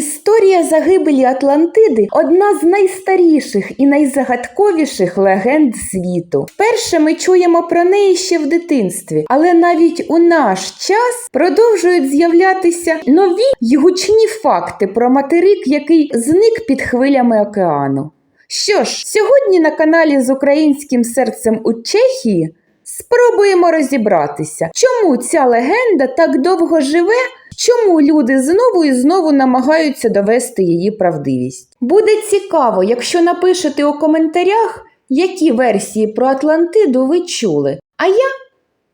Історія загибелі Атлантиди одна з найстаріших і найзагадковіших легенд світу. Перше ми чуємо про неї ще в дитинстві, але навіть у наш час продовжують з'являтися нові й гучні факти про материк, який зник під хвилями океану. Що ж, сьогодні на каналі з українським серцем у Чехії спробуємо розібратися, чому ця легенда так довго живе, чому люди знову і знову намагаються довести її правдивість. Буде цікаво, якщо напишете у коментарях, які версії про Атлантиду ви чули. А я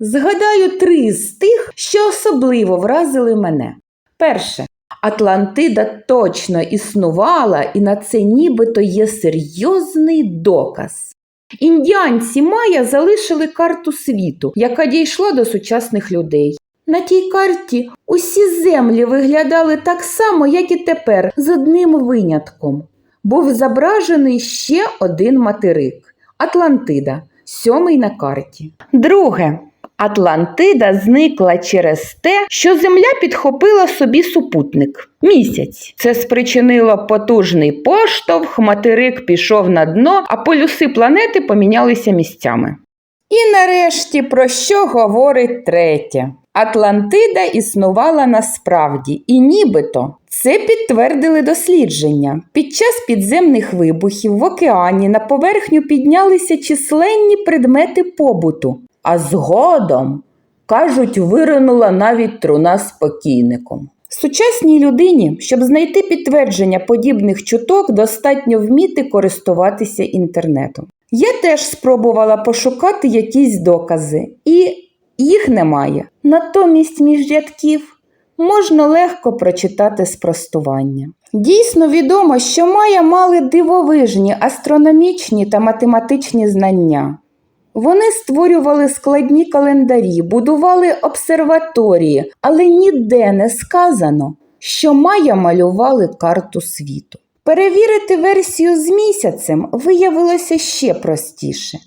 згадаю три з тих, що особливо вразили мене. Перше. Атлантида точно існувала, і на це нібито є серйозний доказ. Індіанці Майя залишили карту світу, яка дійшла до сучасних людей. На тій карті усі землі виглядали так само, як і тепер, з одним винятком. Був зображений ще один материк Атлантида, сьомий на карті. Друге. Атлантида зникла через те, що Земля підхопила собі супутник місяць. Це спричинило потужний поштовх, материк пішов на дно, а полюси планети помінялися місцями. І нарешті про що говорить третє? Атлантида існувала насправді, і нібито це підтвердили дослідження. Під час підземних вибухів в океані на поверхню піднялися численні предмети побуту, а згодом, кажуть, виринула навіть труна з покійником. Сучасній людині, щоб знайти підтвердження подібних чуток, достатньо вміти користуватися інтернетом. Я теж спробувала пошукати якісь докази, і їх немає. Натомість між рядків можна легко прочитати спростування. Дійсно відомо, що Майя мали дивовижні астрономічні та математичні знання. Вони створювали складні календарі, будували обсерваторії, але ніде не сказано, що Майя малювали карту світу. Перевірити версію з місяцем виявилося ще простіше.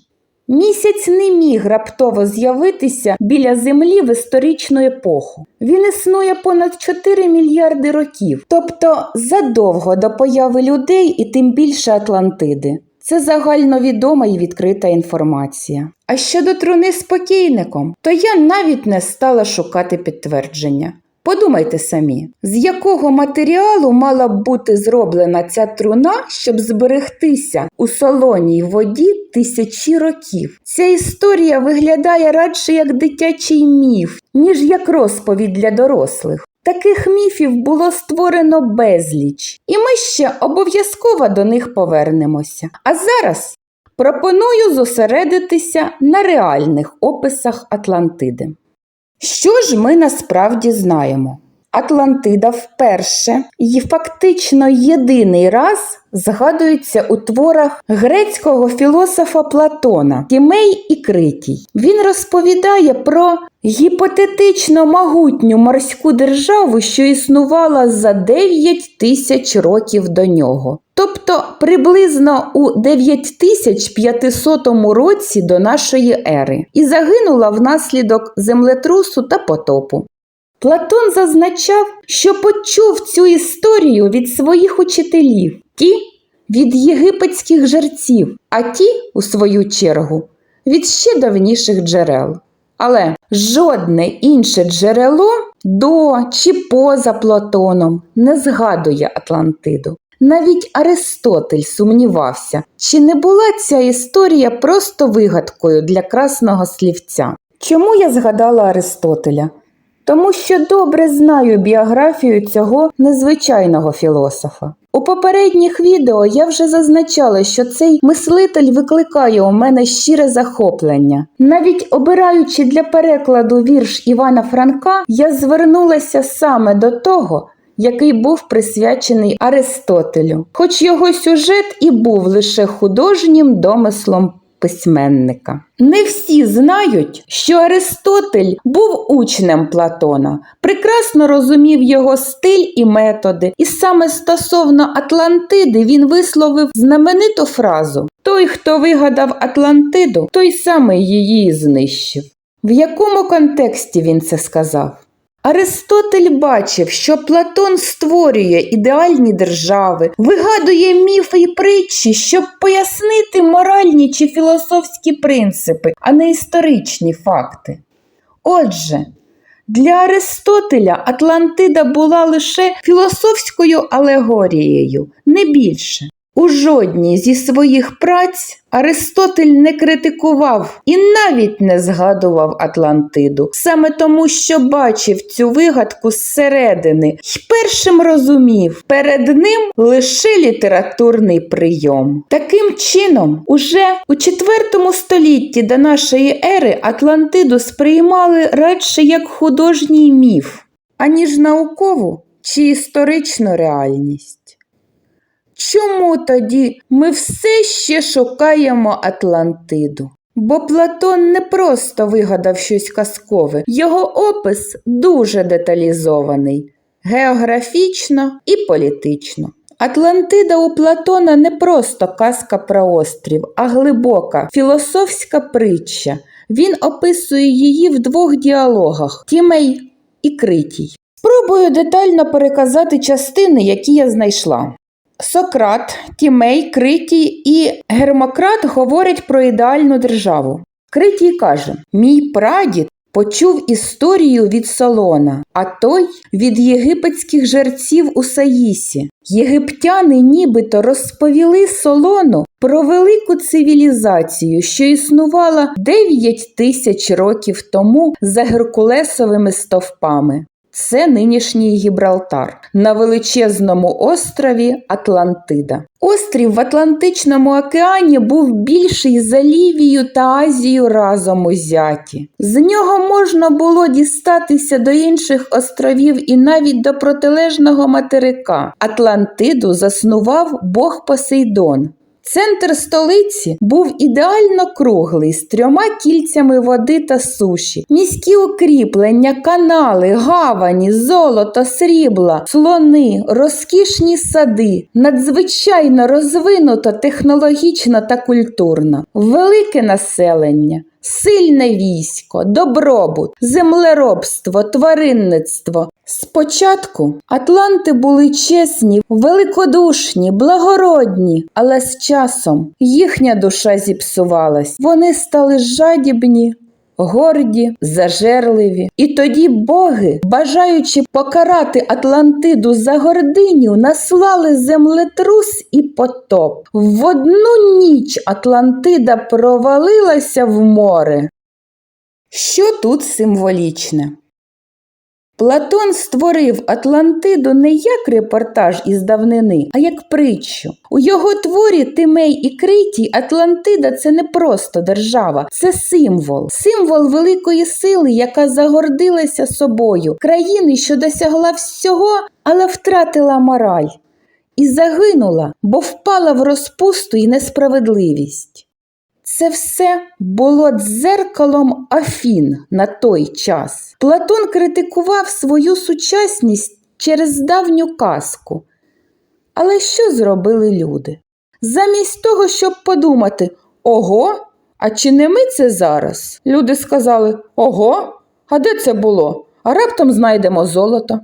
Місяць не міг раптово з'явитися біля Землі в історичну епоху. Він існує понад 4 мільярди років, тобто задовго до появи людей і тим більше Атлантиди. Це загальновідома і відкрита інформація. А щодо труни з покійником, то я навіть не стала шукати підтвердження. Подумайте самі, з якого матеріалу мала б бути зроблена ця труна, щоб зберегтися у солоній воді тисячі років. Ця історія виглядає радше як дитячий міф, ніж як розповідь для дорослих. Таких міфів було створено безліч, і ми ще обов'язково до них повернемося. А зараз пропоную зосередитися на реальних описах Атлантиди. Що ж ми насправді знаємо? Атлантида вперше і фактично єдиний раз згадується у творах грецького філософа Платона Тімей і Критій. Він розповідає про гіпотетично могутню морську державу, що існувала за 9 тисяч років до нього. Тобто приблизно у 9500 році до нашої ери, і загинула внаслідок землетрусу та потопу. Платон зазначав, що почув цю історію від своїх учителів, ті від єгипетських жерців, а ті, у свою чергу, від ще давніших джерел. Але жодне інше джерело до чи поза Платоном не згадує Атлантиду. Навіть Аристотель сумнівався, чи не була ця історія просто вигадкою для красного слівця. Чому я згадала Аристотеля? Тому що добре знаю біографію цього незвичайного філософа. У попередніх відео я вже зазначала, що цей мислитель викликає у мене щире захоплення. Навіть обираючи для перекладу вірш Івана Франка, я звернулася саме до того, який був присвячений Аристотелю, хоч його сюжет і був лише художнім домислом письменника. Не всі знають, що Аристотель був учнем Платона, прекрасно розумів його стиль і методи, і саме стосовно Атлантиди він висловив знамениту фразу Той, хто вигадав Атлантиду, той саме її знищив. В якому контексті він це сказав? Аристотель бачив, що Платон створює ідеальні держави, вигадує міфи і притчі, щоб пояснити моральні чи філософські принципи, а не історичні факти. Отже, для Аристотеля Атлантида була лише філософською алегорією, не більше. У жодній зі своїх праць Аристотель не критикував і навіть не згадував Атлантиду, саме тому, що бачив цю вигадку зсередини й першим розумів, перед ним лише літературний прийом. Таким чином, уже у IV столітті до нашої ери Атлантиду сприймали радше як художній міф, аніж наукову чи історичну реальність. Чому тоді ми все ще шукаємо Атлантиду? Бо Платон не просто вигадав щось казкове, його опис дуже деталізований географічно і політично. Атлантида у Платона не просто казка про острів, а глибока філософська притча. Він описує її в двох діалогах Тімей і Критій. Спробую детально переказати частини, які я знайшла. Сократ, Тімей, Критій і Гермократ говорять про ідеальну державу. Критій каже: Мій прадід почув історію від Солона, а той від єгипетських жерців у Саїсі. Єгиптяни нібито розповіли Солону про велику цивілізацію, що існувала 9 тисяч років тому за Геркулесовими стовпами. Це нинішній Гібралтар на величезному острові Атлантида. Острів в Атлантичному океані був більший за Лівію та Азію разом узяті. З нього можна було дістатися до інших островів і навіть до протилежного материка. Атлантиду заснував Бог Посейдон. Центр столиці був ідеально круглий з трьома кільцями води та суші, міські укріплення, канали, гавані, золото, срібла, слони, розкішні сади, надзвичайно розвинуто технологічно та культурно, велике населення. Сильне військо, добробут, землеробство, тваринництво. Спочатку атланти були чесні, великодушні, благородні, але з часом їхня душа зіпсувалась. Вони стали жадібні, горді, зажерливі. І тоді боги, бажаючи покарати Атлантиду за гординю, наслали землетрус і потоп. В одну ніч Атлантида провалилася в море. Що тут символічне? Платон створив Атлантиду не як репортаж із давнини, а як притчу. У його творі Тимей і Критій Атлантида це не просто держава, це символ, символ великої сили, яка загордилася собою, країни, що досягла всього, але втратила мораль, і загинула, бо впала в розпусту і несправедливість. Це все було дзеркалом Афін на той час. Платон критикував свою сучасність через давню казку. Але що зробили люди? Замість того, щоб подумати Ого, а чи не ми це зараз? Люди сказали Ого, а де це було? А раптом знайдемо золото.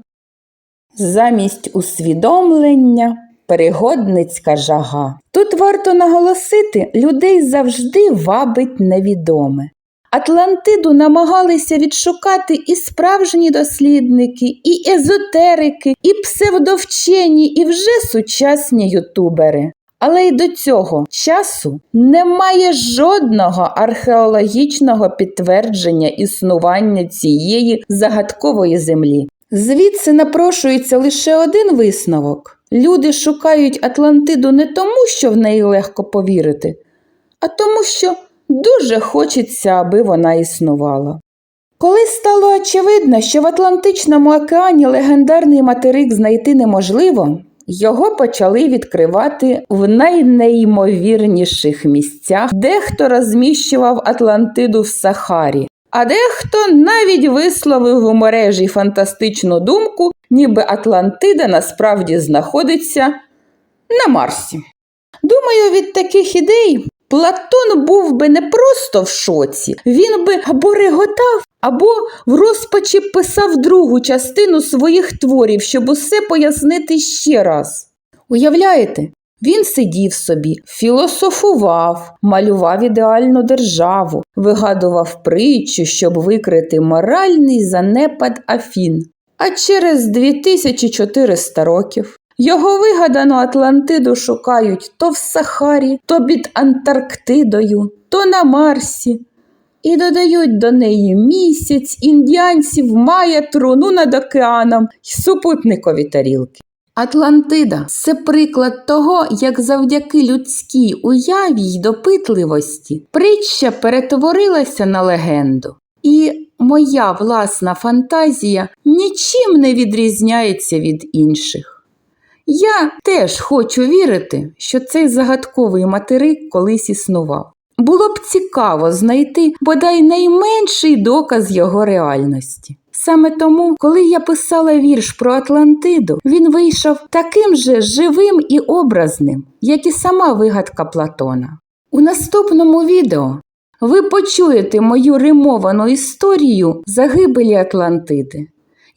Замість усвідомлення перегодницька жага. Тут варто наголосити, людей завжди вабить невідоме. Атлантиду намагалися відшукати і справжні дослідники, і езотерики, і псевдовчені, і вже сучасні ютубери. Але й до цього часу немає жодного археологічного підтвердження існування цієї загадкової землі. Звідси напрошується лише один висновок. Люди шукають Атлантиду не тому, що в неї легко повірити, а тому, що дуже хочеться, аби вона існувала. Коли стало очевидно, що в Атлантичному океані легендарний материк знайти неможливо, його почали відкривати в найнеймовірніших місцях, дехто розміщував Атлантиду в Сахарі, а дехто навіть висловив у мережі фантастичну думку, ніби Атлантида насправді знаходиться на Марсі. Думаю, від таких ідей Платон був би не просто в шоці, він би або реготав, або в розпачі писав другу частину своїх творів, щоб усе пояснити ще раз. Уявляєте? Він сидів собі, філософував, малював ідеальну державу, вигадував притчу, щоб викрити моральний занепад Афін. А через 2400 років його вигадану Атлантиду шукають то в Сахарі, то під Антарктидою, то на Марсі. І додають до неї місяць, індіанців, майя, труну над океаном й супутникові тарілки. Атлантида це приклад того, як завдяки людській уяві й допитливості притча перетворилася на легенду. І моя власна фантазія нічим не відрізняється від інших. Я теж хочу вірити, що цей загадковий материк колись існував. Було б цікаво знайти бодай найменший доказ його реальності. Саме тому, коли я писала вірш про Атлантиду, він вийшов таким же живим і образним, як і сама вигадка Платона. У наступному відео ви почуєте мою римовану історію загибелі Атлантиди.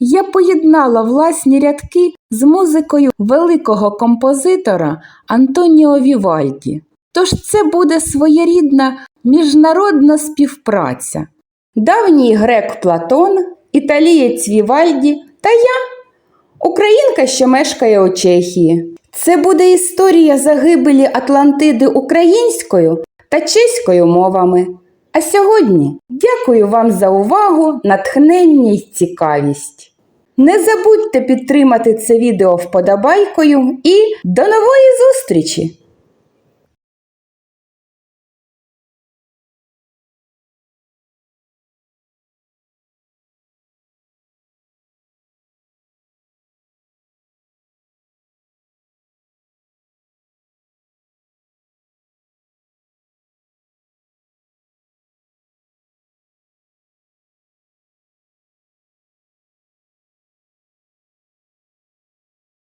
Я поєднала власні рядки з музикою великого композитора Антоніо Вівальді. Тож це буде своєрідна міжнародна співпраця. Давній грек Платон, італієць Вівальді та я, українка, що мешкає у Чехії. Це буде історія загибелі Атлантиди українською та чеською мовами. А сьогодні дякую вам за увагу, натхнення й цікавість. Не забудьте підтримати це відео вподобайкою і до нової зустрічі!